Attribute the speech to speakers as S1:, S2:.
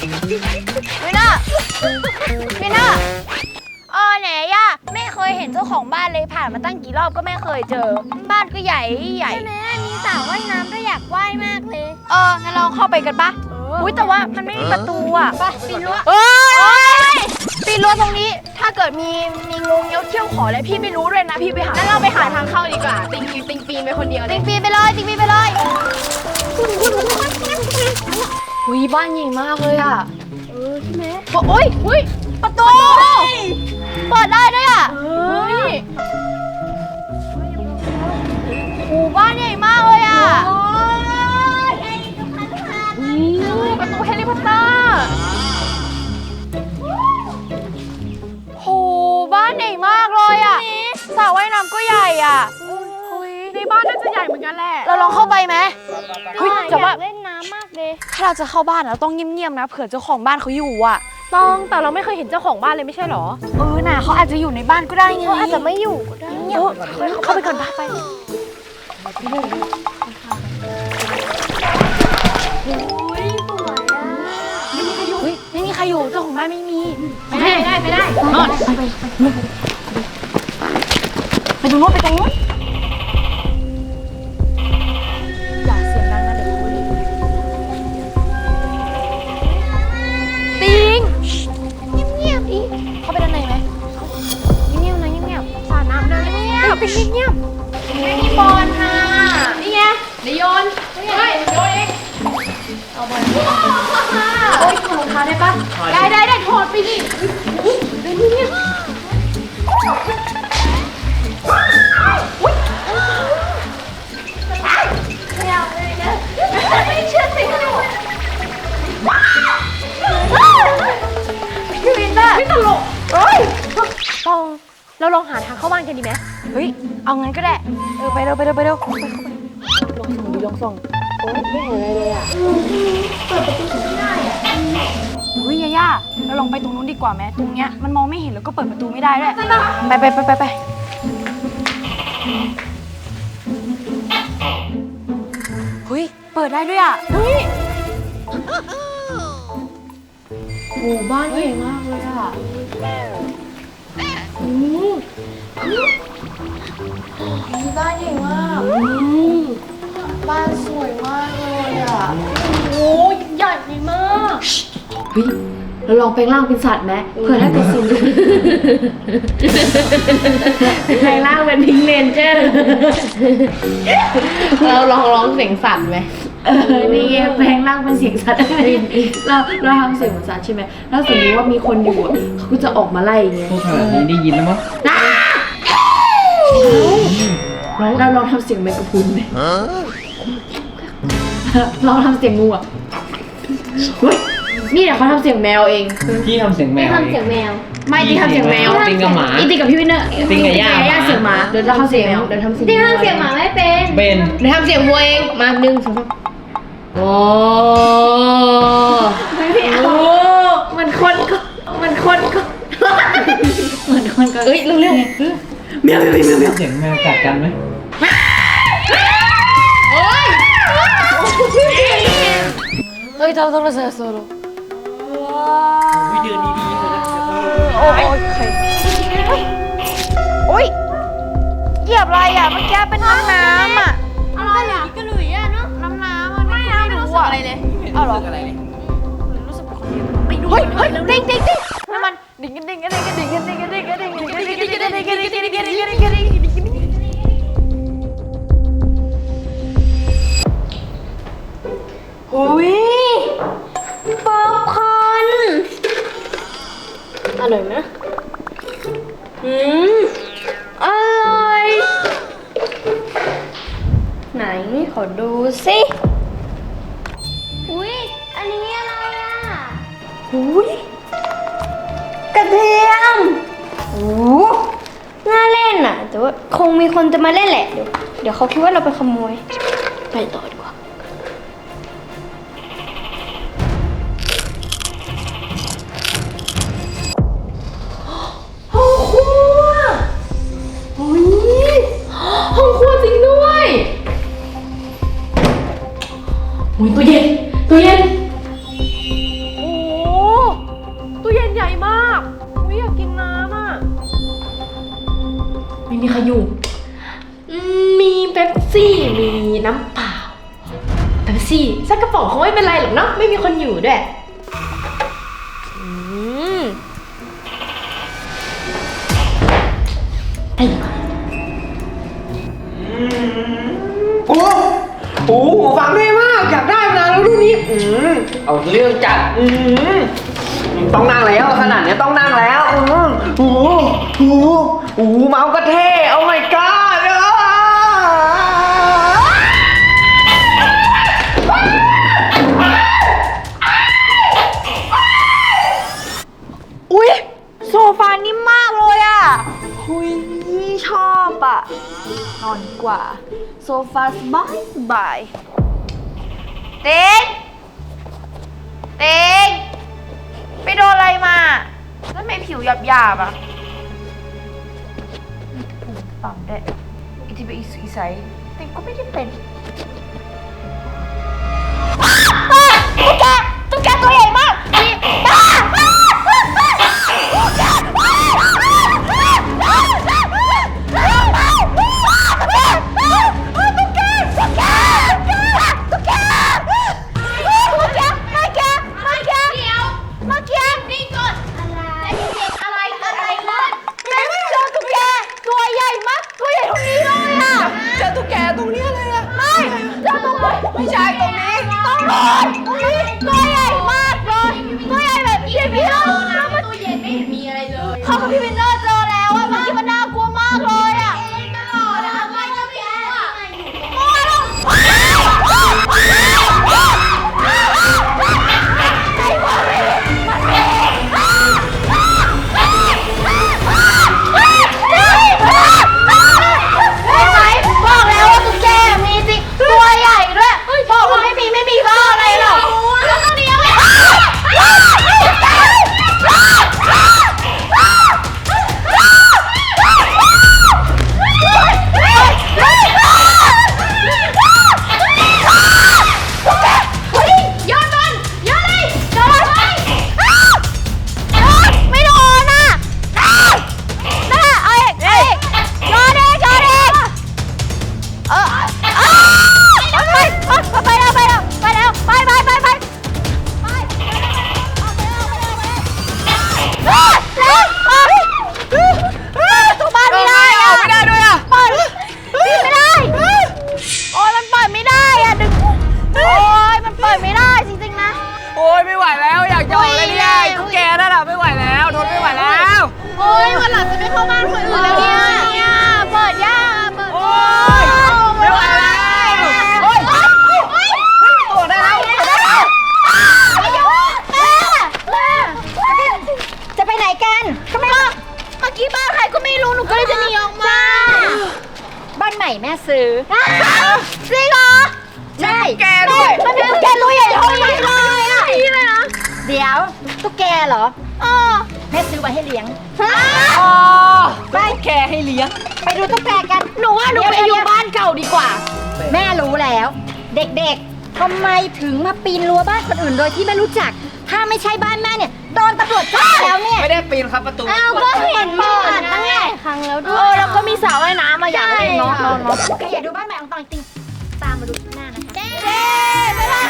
S1: วิน่าวิน่าเออไหนย่าไม่เคยเห็นเจ้าของบ้านเลยผ่านมาตั้งกี่รอบก็ไม่เคยเจอ บ้านก็ใหญ่ใหญ่
S2: ใช่ไหมมีสระว่ายน้ำด้วยอยากว่ายมากเลย
S1: เอองั้นเราเข้าไปกันปะอุ้ยแต่ว่ามันไม่มีประตูอะ
S2: ไปปีนรั้ว
S1: เอ้ยปีนรั้วตรงนี้ ถ้าเกิดมีมีงูเงี้ยวเที่ยวขออะไรพี่ไม่รู้เลยนะพี่ไปหา
S2: งั้นเราไปหาทางเข้าดีกว่า ติงติงปีนไปคนเดียว
S1: ติงปีนไปเลยติงปีนไปเลย อุ้ยบ้านใหญ่มากเลยอะ
S2: เออใช่ไหม
S1: โอ้ยอุ้ยประตู เปิดได้ด้วยอะ
S2: เฮ้ย
S1: โอ้บ้านใหญ่มากเลยอะ
S2: ประตูเฮลิคอปเตอร์
S1: โหบ้านใหญ่มากเลยอะสระว่ายน้ำก็ใหญ่อะ
S2: เฮ้ยในบ้านน่าจะใหญ่เหมือนกันแหละ
S1: เราลองเข้าไปไหมเฮ้ยแต่
S2: อ
S1: ว่า
S2: ยากเล่นน้ำมากเลย
S1: ถ้าเราจะเข้าบ้านเราต้องเงียบๆนะเผื่อเจ้าของบ้านเขาอยู่อะ
S2: ต้องแต่เราไม่เคยเห็นเจ้าของบ้านเลยไม่ใช่หรอ
S1: เออน่ะเขาอาจจะอยู่ในบ้านก็ได้ไง
S2: เขาอาจจะไม่อยู่ก็ได้
S1: เออเข้าไปก่อนปะไปเฮ้ยไม่มีใครอยู่เจ้าของบ้านไม่มี
S2: ไปได้ไปได้ไปได้นอน
S1: ไปตรงนู้นไปตรงนู้น เอา
S2: บอลโอ้
S1: ยถอดรองเท้าได้ปะ
S2: ได้ได้ได้ถอดไปดิเดี๋ยวนี้
S1: ไม่เชื่อสิพี่วินต้า
S2: ไม่ตลก
S1: เฮ้ย
S2: ลองเราลองหาทางเข้าบ้านกันดีไหม
S1: เฮ้ย เอางั้นก็ได้ เออไปเร็วไปเร็วไปเร็วเข้าไปเข้าไปลองส่องดูลองส่อง โอ้ยไม่เห็นอะไรเลยอะเปิดประตูไม่ได้อะเฮ้ยยาย่าเราลองไปตรงนู้นดีกว่าไหมตรงเนี้ยมันมองไม่เห็นแล้วก็เปิดประตูไม่ได้ด้วยไปไปไปไปไปเฮ้ยเปิดได้ด้วยอะเฮ้ยโอ้บ้านใหญ่มากเลยอะอืมบ้านใหญ่มากอือ บ้านสวยมากเลยอะ
S2: โอ้ยใหญ่มาก
S1: เฮ้ยเราลองแปลงร่างเป็นสัตว์ไหมเผื่อได้เป็นสิ่งดี
S2: แปลงร่างเป็นพิงเลนเจอร์เราลองร้องเสียงสั่นไหม
S1: เออนี่ไงแปลงร่างเป็นเสียงสัตว์เราเราทำเสียงเหมือนสัตว์ใช่ไหมแล้วสมมติว่ามีคนอยู่อะเขาก็จะออกมาไล่อย่างเงี้ย
S3: พูดขนาดนี้ได้ยินแล้วมั้ง
S1: เราลองทำเสียงแมงกะพรุนดิ ลองทำเสียงงูอะเฮ้ยนี่เดี๋ยวเขาทำเสียงแมวเอง
S3: พี่ทำเสียงแมว
S2: ทำเสียงแมว
S1: ไม่ที่ทำเสียงแมว
S3: ติงกับหมา
S1: อีติกับพี่วินเนอร์
S3: ติงกับย่า
S1: ย่าเสียงหมาเดี๋ยวจะทำเสียงแมวเดี๋ยวทำเสียง
S2: ที่ทำเสียงหมาไม่เป็น
S3: เป็น
S2: เดี๋ยวทำเสียงวัวเองมาหนึ่งสองสามโอ้
S1: ไม่พี่เอามันคนก็มันคนก็เหมือนคนก็
S2: เอ้ยเร็วเร็ว
S1: แมวแมวแมวแมว
S3: เสียงแมวกัดกันไหม
S2: ย
S1: เราต้องมาเซอร์โซโล
S3: วิเดือนดีๆเลยนะ
S1: โอ้ยโอ้ยเหยียบอะไรอะเมื่อกี้เป็นน้ำน้ำอะ
S2: อะไรอะกระหลุยอะเนาะ
S1: น้ำน้ำอะไม่
S2: ไม่รู้สึกอะไรเลย
S1: เอาเหรอ
S3: อะไรเลย
S1: รู้สึกเป็นคนเดียวไปดูเฮ้ยเฮ้ยดิ่งดิ่งดิ่งนั่นมันดิ่งกันดิ่งกันดิ่งกันดิ่งกันดิ่งกันดิ่งกันดิ่งกันดิ่งกันดิ่งกันดิ่งกันดิ่งกันดิ่งกันดิ่งกันดิ่งกันดิ่งกันดิ่ง อุ้ย
S2: ป๊อปคอร์นอร่อยไหมอืมอร่อย ไหนขอดูสิอุ้ยอันนี้อะไรอะ
S1: อุ้ย
S2: กระเทียมโอ้น่าเล่นอะ แต่ว่าคงมีคนจะมาเล่นแหละ เดี๋ยวเดี๋ยวเขาคิดว่าเราไปขโมย ไปต่อดี อุ้ยตู้เย็นตู้เย็น โอ้ตู้เย็นใหญ่มากอุ้อยากกินน้ำอะ ไม่
S4: มีใครอยู่มมีเป๊ปซี่ มีน้ำเปล่าเป๊ปซี่สักกระป๋องคงไม่เป็นไรหรอกเนาะ ไม่มีคนอยู่ด้วย อืม
S5: โอ้ หหูฟังได้มาก อยากได้มานานแล้วรุ่นนี้ อืมเอาเรื่องจัด อืมต้องนั่งแล้วขนาดเนี้ยต้องนั่งแล้ว อืมหูหูหูเมาส์ก็เท่ โอ้ my god
S1: ซฟาสบายสบายเต็งเต็งไปโดนอะไรมาแล้วทำไมผิวหยาบหยาบๆอะมีปุ่มต่ำด้วยอิทิบอิสุอิไซเต็งก็ไม่ได้เป็น ยไม่ไหวแล้ว อยากจะออกเลยเนี่ยไอ้ตุ๊
S5: กแกนั่นอะไม่ไหวแล้วทนไม่ไหวแล้ว
S1: โอ้ยวันหลังจะไม่เข้าบ้านคนอื่นแล้วเนี่ยเนี่ยเปิดยากเปิด
S5: โอ้ยไม่ไหวแล้วโอ้ย
S1: โอ้ย
S5: โอ้ได้แล้ว
S1: จะไปไหนกันทำไมล่ะเมื่อกี้บ้านใครก็ไม่รู้หนูก็เลยจะหนีออกมาบ้านใหม่แม่ซื้อจริงเหรอใช่
S5: แกด้วย
S1: มันเป็นตุ๊กแกตัวใหญ่เท่านี้เล
S6: เดี๋ยวตุ๊กแกเหรอ
S1: เออ
S6: แม่ซื้อไว้ให้เลี้ยง
S5: อ๋อตุ๊กแกให้เลี้ยง
S6: ไปดูตุ๊กแกกัน
S1: หนูว่าหนูไปอยู่บ้านเก่าดีกว่า
S6: แม่รู้แล้ว เด็กๆทำไมถึงมาปีนรั้วบ้านคนอื่นโดยที่ไม่รู้จัก ถ้าไม่ใช่บ้านแม่เนี่ยโดนตำรวจจับแล้วเนี่ย
S5: ไม่ได้ปีนครับประตู
S6: อ้าวก็เห็นเปิดตั้งหลายครั้งแล้ว
S1: เอ
S6: ด้วย
S1: อแล้วก็มีสระว่ายน้ำมาอยากเล่นเนาะเนาะเนาะ
S6: ใครอยากดูบ้านใหม่ของตองจริงตามมาดูที่หน้านะคะ
S1: เย้บ๊ายบายค่ะ